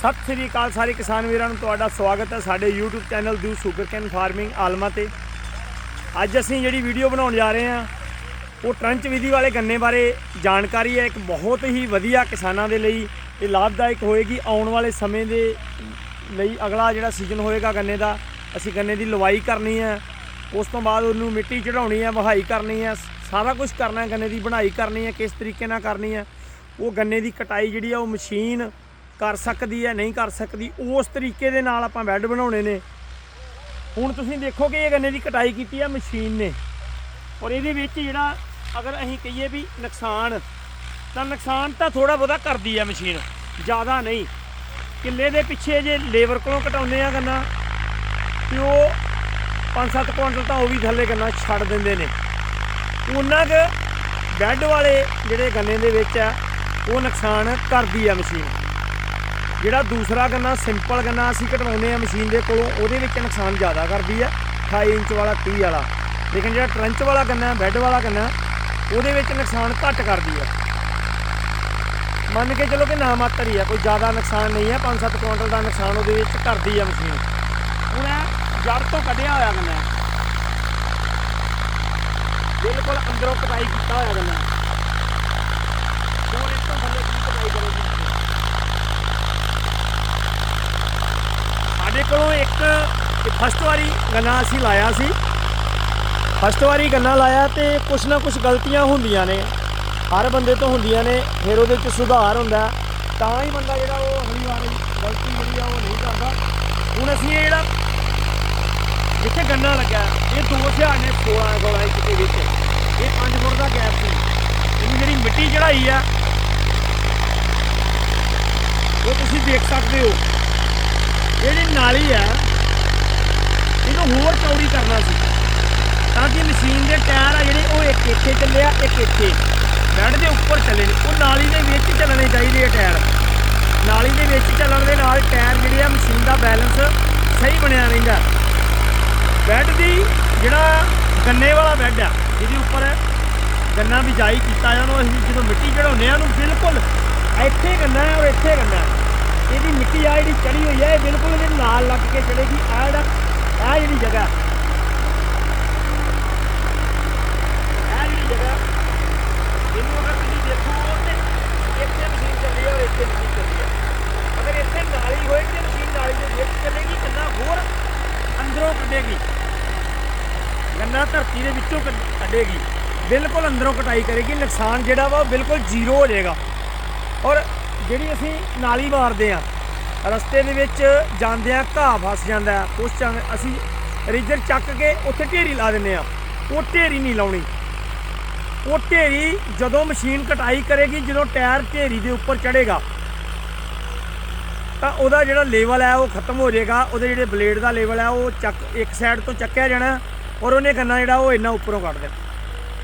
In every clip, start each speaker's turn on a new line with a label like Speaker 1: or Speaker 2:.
Speaker 1: ਸਤਿ ਸ੍ਰੀ ਅਕਾਲ ਸਾਰੇ ਕਿਸਾਨ ਵੀਰਾਂ ਨੂੰ, ਤੁਹਾਡਾ ਸਵਾਗਤ ਹੈ ਸਾਡੇ YouTube ਚੈਨਲ ਦੂ ਸ਼ੂਗਰਕੇਨ ਫਾਰਮਿੰਗ ਆਲਮਾ ਤੇ। ਅੱਜ ਅਸੀਂ ਜਿਹੜੀ ਵੀਡੀਓ ਬਣਾਉਣ ਜਾ ਰਹੇ ਹਾਂ, ਉਹ ਟਰੰਚ ਵਿਧੀ ਵਾਲੇ ਗੰਨੇ ਬਾਰੇ ਜਾਣਕਾਰੀ ਹੈ। ਇੱਕ ਬਹੁਤ ਹੀ ਵਧੀਆ ਕਿਸਾਨਾਂ ਦੇ ਲਈ ਇਹ ਲਾਭਦਾਇਕ ਹੋਏਗੀ। ਆਉਣ ਵਾਲੇ ਸਮੇਂ ਦੇ ਲਈ ਅਗਲਾ ਜਿਹੜਾ ਸੀਜ਼ਨ ਹੋਏਗਾ ਗੰਨੇ ਦਾ, ਅਸੀਂ ਗੰਨੇ ਦੀ ਲਵਾਈ ਕਰਨੀ ਹੈ। ਉਸ ਤੋਂ ਬਾਅਦ ਉਹਨੂੰ ਮਿੱਟੀ ਚੜਾਉਣੀ ਹੈ, ਵਹਾਈ ਕਰਨੀ ਹੈ। ਸਾਰਾ ਕੁਝ ਕਰਨਾ ਹੈ, ਗੰਨੇ ਦੀ ਬਣਾਈ ਕਰਨੀ ਹੈ, ਕਿਸ ਤਰੀਕੇ ਨਾਲ ਕਰਨੀ ਹੈ। ਉਹ ਗੰਨੇ ਦੀ ਕਟਾਈ ਜਿਹੜੀ ਆ, ਉਹ ਮਸ਼ੀਨ ਕਰ ਸਕਦੀ ਹੈ, ਨਹੀਂ ਕਰ ਸਕਦੀ, ਉਸ ਤਰੀਕੇ ਦੇ ਨਾਲ ਆਪਾਂ ਬੈੱਡ ਬਣਾਉਣੇ ਨੇ। ਹੁਣ ਤੁਸੀਂ ਦੇਖੋ ਕਿ ਇਹ ਗੰਨੇ ਦੀ ਕਟਾਈ ਕੀਤੀ ਹੈ ਮਸ਼ੀਨ ਨੇ। ਔਰ ਇਹਦੇ ਵਿੱਚ ਜਿਹੜਾ ਅਗਰ ਅਸੀਂ ਕਹੀਏ ਵੀ ਨੁਕਸਾਨ, ਤਾਂ ਨੁਕਸਾਨ ਤਾਂ ਥੋੜਾ ਬਹੁਤਾ ਕਰਦੀ ਹੈ ਮਸ਼ੀਨ, ਜ਼ਿਆਦਾ ਨਹੀਂ। ਕਿੱਲੇ ਦੇ ਪਿੱਛੇ ਜੇ ਲੇਬਰ ਕੋਲੋਂ ਕਟਾਉਂਦੇ ਆ ਗੰਨਾ, ਤੇ ਉਹ 5-7 ਕੁਇੰਟਲ ਤਾਂ ਉਹ ਵੀ ਥੱਲੇ ਗੰਨਾ ਛੱਡ ਦਿੰਦੇ ਨੇ। ਉਹਨਾਂ ਕੁ ਬੈੱਡ ਵਾਲੇ ਜਿਹੜੇ ਗੰਨੇ ਦੇ ਵਿੱਚ ਆ, ਉਹ ਨੁਕਸਾਨ ਕਰਦੀ ਆ ਮਸ਼ੀਨ। ਜਿਹੜਾ ਦੂਸਰਾ ਗੰਨਾ ਸਿੰਪਲ ਗੰਨਾ ਅਸੀਂ ਕਟਵਾਉਂਦੇ ਆ ਮਸ਼ੀਨ ਦੇ ਕੋਲੋਂ, ਉਹਦੇ ਵਿੱਚ ਨੁਕਸਾਨ ਜ਼ਿਆਦਾ ਕਰਦੀ ਆ 28 ਇੰਚ ਵਾਲਾ 30 ਵਾਲਾ। ਲੇਕਿਨ ਜਿਹੜਾ ਟਰੰਚ ਵਾਲਾ ਗੰਨਾ ਬੈੱਡ ਵਾਲਾ ਗੰਨਾ ਉਹਦੇ ਵਿੱਚ ਨੁਕਸਾਨ ਘੱਟ ਕਰਦੀ ਆ ਮੰਨ ਕੇ ਚਲੋ ਕਿ ਨਾ ਮਾਤਰ ਹੀ ਆ ਕੋਈ ਜ਼ਿਆਦਾ ਨੁਕਸਾਨ ਨਹੀਂ ਹੈ 5-7 ਕੁਇੰਟਲ ਦਾ ਨੁਕਸਾਨ ਉਹਦੇ ਵਿੱਚ ਕਰਦੀ ਆ ਮਸ਼ੀਨ। ਹੁਣ ਇਹ ਜੜ ਤੋਂ ਕੱਢਿਆ ਹੋਇਆ ਗੰਨਾ ਬਿਲਕੁਲ ਅੰਦਰੋਂ ਕਟਾਈ ਕੀਤਾ ਹੋਇਆ ਗੰਨਾ ਹੋਰ ਇਸ ਤੋਂ ਥੱਲੇ ਕੀ ਕਟਾਈ ਕਰੇਗੀ ਸਾਡੇ ਕੋਲੋਂ ਇੱਕ ਫਸਟ ਵਾਰੀ ਗੰਨਾ ਅਸੀਂ ਲਾਇਆ ਸੀ। ਫਸਟ ਵਾਰੀ ਗੰਨਾ ਲਾਇਆ ਤੇ ਕੁਛ ਨਾ ਕੁਛ ਗਲਤੀਆਂ ਹੁੰਦੀਆਂ ਨੇ। ਹਰ ਬੰਦੇ ਤੋਂ ਹੁੰਦੀਆਂ ਨੇ, ਫਿਰ ਉਹਦੇ ਵਿੱਚ ਸੁਧਾਰ ਹੁੰਦਾ। ਤਾਂ ਹੀ ਬੰਦਾ ਜਿਹੜਾ ਉਹ ਅਗਲੀ ਵਾਰੀ ਗਲਤੀ ਜਿਹੜੀ ਆ ਉਹ ਨਹੀਂ ਕਰਦਾ। ਹੁਣ ਅਸੀਂ ਇਹ ਜਿਹੜਾ ਜਿੱਥੇ ਗੰਨਾ ਲੱਗਾ, ਇਹ ਦੋ ਹਜ਼ਾਰ ਨੇ 16 16 ਇੰਚ ਦੇ ਵਿੱਚ। ਇਹ 5 ਫੁੱਟ ਦਾ ਗੈਪ ਸੀ। ਇਹਨੂੰ ਜਿਹੜੀ ਮਿੱਟੀ ਚੜਾਈ ਆ, ਉਹ ਤੁਸੀਂ ਦੇਖ ਸਕਦੇ ਹੋ। ਜਿਹੜੀ ਨਾਲੀ ਆ। ਇਹਨੂੰ ਹੋਰ ਚੌੜੀ ਕਰਨਾ ਸੀ। ਤਾਂ ਕਿ ਮਸ਼ੀਨ ਦੇ ਟਾਇਰ ਆ ਜਿਹੜੇ, ਉਹ ਇੱਕ ਇੱਥੇ ਚੱਲੇ ਆ, ਇੱਕ ਇੱਥੇ। ਬੈੱਡ ਦੇ ਉੱਪਰ ਚੱਲੇ ਨੇ। ਉਹ ਨਾਲੀ ਦੇ ਵਿੱਚ ਚੱਲਣੇ ਚਾਹੀਦੇ ਆ ਟਾਇਰ। ਨਾਲੀ ਦੇ ਵਿੱਚ ਚੱਲਣ ਦੇ ਨਾਲ ਟਾਇਰ ਜਿਹੜੇ ਆ, ਮਸ਼ੀਨ ਦਾ ਬੈਲੈਂਸ ਸਹੀ ਬਣਿਆ ਰਹਿੰਦਾ। ਬੈੱਡ ਦੀ ਜਿਹੜਾ ਗੰਨੇ ਵਾਲਾ ਬੈੱਡ ਆ, ਜਿਹਦੇ ਉੱਪਰ ਗੰਨਾ ਬਿਜਾਈ ਕੀਤਾ ਆ ਉਹਨੂੰ ਅਸੀਂ ਜਦੋਂ ਮਿੱਟੀ ਚੜਾਉਂਦੇ ਆ ਉਹਨੂੰ ਬਿਲਕੁਲ ਇੱਥੇ ਗੰਨਾ ਹੈ ਔਰ ਇੱਥੇ ਗੰਨਾ ਹੈ। ਇਹਦੀ ਮਿੱਟੀ ਆ ਜਿਹੜੀ ਚੜੀ ਹੋਈ ਹੈ ਇਹ ਬਿਲਕੁਲ ਇਹਦੇ ਨਾਲ ਲੱਗ ਕੇ ਚੜੇਗੀ। ਆ ਜਿਹੜਾ ਆ ਜਿਹੜੀ ਜਗ੍ਹਾ। ਆ ਜਿਹੜੀ ਜਗ੍ਹਾ। ਇਹਨੂੰ ਅਗਰ ਤੁਸੀਂ ਦੇਖੋ ਤੇ ਇੱਥੇ ਮਸ਼ੀਨ ਚੱਲੀ ਹੈ ਔਰ ਇੱਥੇ ਮਸ਼ੀਨ ਚੱਲੀ ਹੈ ਅਗਰ ਇੱਥੇ ਨਾਲੀ ਹੋਏ ਤੇ ਮਸ਼ੀਨ ਨਾਲੀ ਦੇ ਵਿੱਚ ਚੱਲੇਗੀ ਗੰਨਾ ਹੋਰ ਅੰਦਰੋਂ ਕੱਢੇਗੀ। ਗੰਨਾ ਧਰਤੀ ਦੇ ਵਿੱਚੋਂ ਕੱਢੇਗੀ। ਬਿਲਕੁਲ ਅੰਦਰੋਂ ਕਟਾਈ ਕਰੇਗੀ। ਨੁਕਸਾਨ ਜਿਹੜਾ ਵਾ ਉਹ ਬਿਲਕੁਲ ਜ਼ੀਰੋ ਹੋ ਜਾਏਗਾ। ਔਰ ਜਿਹੜੀ ਅਸੀਂ ਨਾਲੀ ਮਾਰਦੇ ਆ ਰਸਤੇ ਦੇ ਵਿੱਚ ਜਾਂਦਿਆਂ ਘਾਹ ਫਸ ਜਾਂਦਾ ਹੈ। ਉਸ ਚ ਅਸੀਂ ਰੇਜਰ ਚੱਕ ਕੇ ਉੱਥੇ ਢੇਰੀ ਲਾ ਦਿੰਦੇ ਆ ਉਹ ਢੇਰੀ ਨਹੀਂ ਲਾਉਣੀ। ਉਹ ਢੇਰੀ ਜਦੋਂ ਮਸ਼ੀਨ ਕਟਾਈ ਕਰੇਗੀ, ਜਦੋਂ ਟਾਇਰ ਢੇਰੀ ਦੇ ਉੱਪਰ ਚੜੇਗਾ ਤਾਂ ਉਹਦਾ ਜਿਹੜਾ ਲੈਵਲ ਹੈ ਉਹ ਖਤਮ ਹੋ ਜਾਏਗਾ। ਉਹਦੇ ਜਿਹੜੇ ਬਲੇਡ ਦਾ ਲੈਵਲ ਹੈ, ਉਹ ਚੱਕ ਇੱਕ ਸਾਈਡ ਤੋਂ ਚੱਕਿਆ ਜਾਣਾ ਔਰ ਉਹਨੇ ਗੰਨਾ ਜਿਹੜਾ ਉਹ ਇੰਨਾ ਉੱਪਰੋਂ ਕੱਢ ਦੇਣਾ।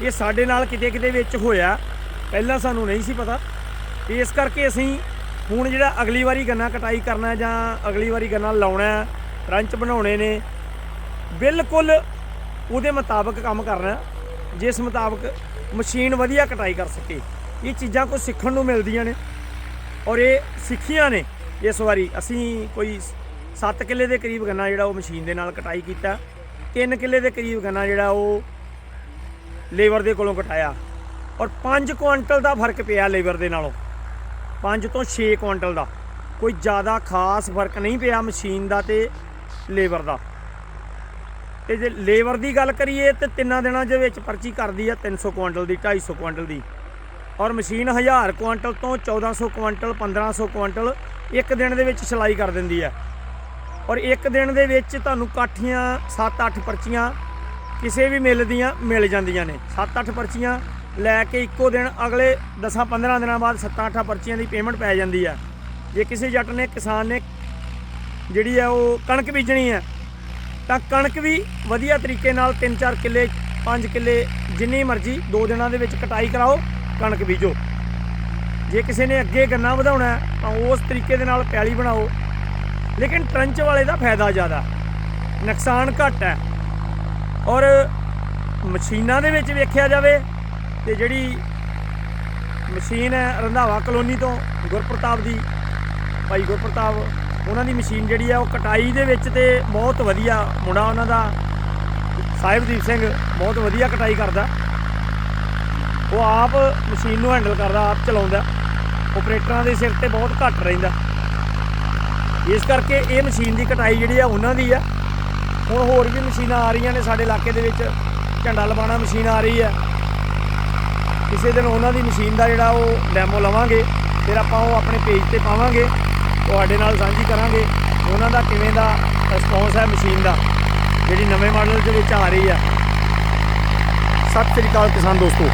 Speaker 1: ਇਹ ਸਾਡੇ ਨਾਲ ਕਿਤੇ ਕਿਤੇ ਵਿੱਚ ਹੋਇਆ। ਪਹਿਲਾਂ ਸਾਨੂੰ ਨਹੀਂ ਸੀ ਪਤਾ। ਇਸ ਕਰਕੇ ਅਸੀਂ ਹੁਣ ਜਿਹੜਾ ਅਗਲੀ ਵਾਰੀ ਗੰਨਾ ਕਟਾਈ ਕਰਨਾ ਜਾਂ ਅਗਲੀ ਵਾਰੀ ਗੰਨਾ ਲਾਉਣਾ ਹੈ, ਰੰਚ ਬਣਾਉਣੇ ਨੇ, ਬਿਲਕੁਲ ਉਹਦੇ ਮੁਤਾਬਕ ਕੰਮ ਕਰਨਾ ਜਿਸ ਮੁਤਾਬਕ ਮਸ਼ੀਨ ਵਧੀਆ ਕਟਾਈ ਕਰ ਸਕੇ। ਇਹ ਚੀਜ਼ਾਂ ਕੁਝ ਸਿੱਖਣ ਨੂੰ ਮਿਲਦੀਆਂ ਨੇ ਔਰ ਇਹ ਸਿੱਖੀਆਂ ਨੇ ਇਸ ਵਾਰੀ। ਅਸੀਂ ਕੋਈ 7 ਕਿੱਲੇ ਦੇ ਕਰੀਬ ਗੰਨਾ ਜਿਹੜਾ ਉਹ ਮਸ਼ੀਨ ਦੇ ਨਾਲ ਕਟਾਈ ਕੀਤਾ। 3 ਕਿੱਲੇ ਦੇ ਕਰੀਬ ਗੰਨਾ ਜਿਹੜਾ ਉਹ ਲੇਬਰ ਦੇ ਕੋਲੋਂ ਕਟਾਇਆ। ਔਰ 5 ਕੁਇੰਟਲ ਦਾ ਫ਼ਰਕ ਪਿਆ ਲੇਬਰ ਦੇ ਨਾਲੋਂ। 5 ਤੋਂ 6 ਕੁਇੰਟਲ ਦਾ। ਕੋਈ ਜ਼ਿਆਦਾ ਖਾਸ ਫ਼ਰਕ ਨਹੀਂ ਪਿਆ ਮਸ਼ੀਨ ਦਾ ਤੇ ਲੇਬਰ ਦਾ। ਤੇ ਜੇ ਲੇਬਰ ਦੀ ਗੱਲ ਕਰੀਏ ਤੇ ਤਿੰਨਾਂ ਦਿਨਾਂ ਦੇ ਵਿੱਚ ਪਰਚੀ ਕਰਦੀ ਆ 300 ਕੁਇੰਟਲ ਦੀ 250 ਕੁਇੰਟਲ ਦੀ। ਔਰ ਮਸ਼ੀਨ 1000 ਕੁਇੰਟਲ ਤੋਂ 1400 ਕੁਇੰਟਲ 1500 ਕੁਇੰਟਲ ਇੱਕ ਦਿਨ ਦੇ ਵਿੱਚ ਸਿਲਾਈ ਕਰ ਦਿੰਦੀ ਹੈ ਔਰ ਇੱਕ ਦਿਨ ਦੇ ਵਿੱਚ ਤੁਹਾਨੂੰ ਕਾਠੀਆਂ 7-8 ਪਰਚੀਆਂ ਕਿਸੇ ਵੀ ਮਿਲ ਦੀਆਂ, ਮਿਲ ਜਾਂਦੀਆਂ ਨੇ। 7-8 ਪਰਚੀਆਂ ਲੈ ਕੇ ਇੱਕੋ ਦਿਨ ਅਗਲੇ 10-15 ਦਿਨਾਂ ਬਾਅਦ 7-8 ਪਰਚੀਆਂ ਦੀ ਪੇਮੈਂਟ ਪੈ ਜਾਂਦੀ ਹੈ ਜੇ ਕਿਸੇ ਜੱਟ ਨੇ, ਕਿਸਾਨ ਨੇ ਜਿਹੜੀ ਹੈ ਉਹ ਕਣਕ ਬੀਜਣੀ ਹੈ ਤਾਂ ਕਣਕ ਵੀ ਵਧੀਆ ਤਰੀਕੇ ਨਾਲ 3-4 ਕਿੱਲੇ 5 ਕਿੱਲੇ ਜਿੰਨੀ ਮਰਜ਼ੀ ਦੋ ਦਿਨਾਂ ਦੇ ਵਿੱਚ ਕਟਾਈ ਕਰਾਓ, ਕਣਕ ਬੀਜੋ। ਜੇ ਕਿਸੇ ਨੇ ਅੱਗੇ ਗੰਨਾ ਵਧਾਉਣਾ, ਤਾਂ ਉਸ ਤਰੀਕੇ ਦੇ ਨਾਲ ਪੈਲੀ ਬਣਾਓ। ਲੇਕਿਨ ਟਰੰਚ ਵਾਲੇ ਦਾ ਫਾਇਦਾ ਜ਼ਿਆਦਾ। ਨੁਕਸਾਨ ਘੱਟ ਹੈ। ਔਰ ਮਸ਼ੀਨਾਂ ਦੇ ਵਿੱਚ ਵੇਖਿਆ ਜਾਵੇ ਤੇ ਜਿਹੜੀ ਮਸ਼ੀਨ ਹੈ ਰੰਧਾਵਾ ਕਲੋਨੀ ਤੋਂ ਗੁਰਪ੍ਰਤਾਪ ਦੀ, ਭਾਈ ਗੁਰਪ੍ਰਤਾਪ, ਉਹਨਾਂ ਦੀ ਮਸ਼ੀਨ ਜਿਹੜੀ ਆ ਉਹ ਕਟਾਈ ਦੇ ਵਿੱਚ ਤੇ ਬਹੁਤ ਵਧੀਆ ਮੁੰਡਾ ਉਹਨਾਂ ਦਾ, ਸਾਹਿਬਦੀਪ ਸਿੰਘ, ਬਹੁਤ ਵਧੀਆ ਕਟਾਈ ਕਰਦਾ। ਉਹ ਆਪ ਮਸ਼ੀਨ ਨੂੰ ਹੈਂਡਲ ਕਰਦਾ, ਆਪ ਚਲਾਉਂਦਾ। ਆਪਰੇਟਰਾਂ ਦੇ ਸਿਰ ਤੇ ਬਹੁਤ ਘੱਟ ਰਹਿੰਦਾ। ਇਸ ਕਰਕੇ ਇਹ ਮਸ਼ੀਨ ਦੀ ਕਟਾਈ ਜਿਹੜੀ ਆ ਉਹਨਾਂ ਦੀ ਆ। ਹੁਣ ਹੋਰ ਵੀ ਮਸ਼ੀਨਾਂ ਆ ਰਹੀਆਂ ਨੇ ਸਾਡੇ ਇਲਾਕੇ ਦੇ ਵਿੱਚ। ਝੰਡਾ ਲਵਾਉਣਾ ਮਸ਼ੀਨ ਆ ਰਹੀ ਹੈ ਕਿਸੇ ਦਿਨ ਉਹਨਾਂ ਦੀ ਮਸ਼ੀਨ ਦਾ ਜਿਹੜਾ ਉਹ ਡੈਮੋ ਲਵਾਂਗੇ, ਫਿਰ ਆਪਾਂ ਉਹ ਆਪਣੇ ਪੇਜ ਤੇ ਪਾਵਾਂਗੇ, ਤੁਹਾਡੇ ਨਾਲ ਸਾਂਝੀ ਕਰਾਂਗੇ ਉਹਨਾਂ ਦਾ ਕਿਵੇਂ ਦਾ ਰਿਸਪੌਂਸ ਹੈ ਮਸ਼ੀਨ ਦਾ, ਜਿਹੜੀ ਨਵੇਂ ਮਾਡਲ ਦੇ ਵਿੱਚ ਆ ਰਹੀ ਆ ਸਤਿ ਸ੍ਰੀ ਅਕਾਲ ਕਿਸਾਨ ਦੋਸਤੋ।